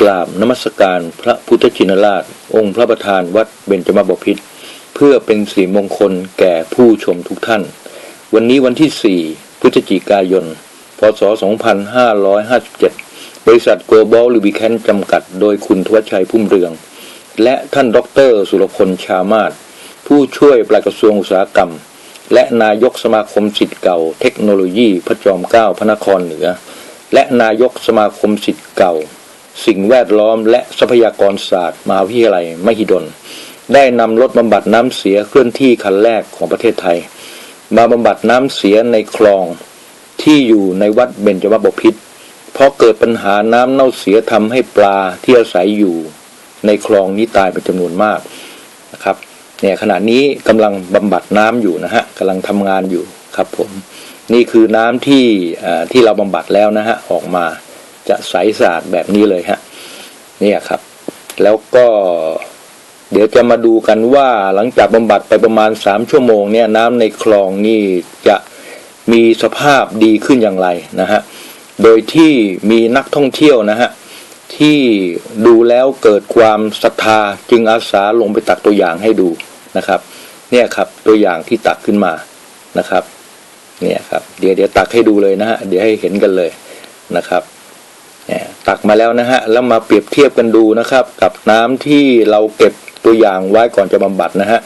กราบนมัสการพระพุทธชินราช องค์พระประธานวัดเบญจมาบพิตรเพื่อเป็นสีมงคลแก่ผู้ชมทุกท่าน วันนี้วันที่ 4 พฤศจิกายน พศ 2557 บริษัท Global Lubricant จำกัด โดยคุณทวัชชัยพุ่มเรือง และท่านดร สุรพลชามาศผู้ช่วยปลัดกระทรวงอุตสาหกรรม และนายกสมาคมสิทธิ์เก่า เทคโนโลยีพระจอมเกล้าพระนครเหนือ และนายกสมาคมสิทธิ์เก่า สิ่งแวดล้อมและทรัพยากรศาสตร์มหาวิทยาลัยมหิดล ได้นำรถบำบัดน้ำเสียเคลื่อนที่คันแรกของประเทศไทย มาบำบัดน้ำเสียในคลองที่อยู่ในวัดเบญจมบพิตรเพราะเกิดปัญหาน้ำเน่าเสียทำให้ปลาที่อาศัยอยู่ ในคลองนี้ตายเป็นจำนวนมากนะครับเนี่ยขณะนี้กำลังบำบัดน้ำอยู่นะฮะกำลังทำงานอยู่ครับผมนี่คือน้ำที่ที่เราบำบัดแล้วนะฮะออกมา จะใสสะอาดแบบนี้เลยฮะเนี่ยครับ แล้วก็เดี๋ยวจะมาดูกันว่าหลังจากบำบัดไปประมาณสามชั่วโมงเนี่ยน้ำในคลองนี่จะมีสภาพดีขึ้นอย่างไรนะฮะ โดยที่มีนักท่องเที่ยวนะฮะ ที่ดูแล้วเกิดความศรัทธาจึงอาสาลงไปตักตัวอย่างให้ดูนะครับ เนี่ยครับตัวอย่างที่ตักขึ้นมานะครับ เนี่ยครับ เดี๋ยวเดี๋ยวตักให้ดูเลยนะฮะ เดี๋ยวให้เห็นกันเลยนะครับ ตักมาแล้วนะฮะแล้วมาเปรียบเทียบกันดูนะครับ กับน้ำที่เราเก็บตัวอย่างไว้ก่อนจะบำบัดนะฮะ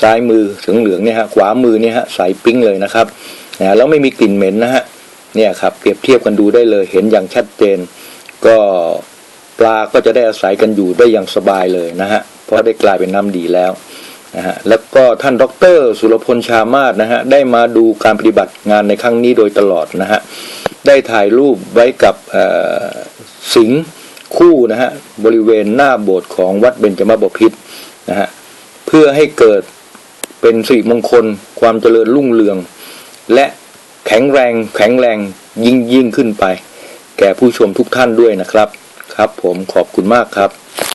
ซ้ายมือถึงเหลืองเนี่ยฮะขวามือเนี่ยฮะใสปิ้งเลยนะครับนะแล้วไม่มีกลิ่นเหม็นนะฮะเนี่ยครับเปรียบเทียบกันดูได้เลยเห็นอย่างชัดเจน ก็ปลาก็จะได้อาศัยกันอยู่ได้อย่างสบายเลยนะฮะเพราะได้กลายเป็นน้ำดีแล้วนะฮะแล้วก็ท่านดอกเตอรสุรพลชามาศนะฮะได้มาดูการปฏิบัติงานในครั้งนี้โดยตลอดนะฮะ ได้ถ่ายรูปไว้กับสิงคู่นะฮะบริเวณหน้าโบสถ์ของวัดเบญจมบพิตรนะฮะเพื่อให้เกิดเป็นสิริมงคล ความเจริญรุ่งเรือง และแข็งแรงแข็งแรงยิ่งยิ่งขึ้นไป แก่ผู้ชมทุกท่านด้วยนะครับครับ ผมขอบคุณมากครับ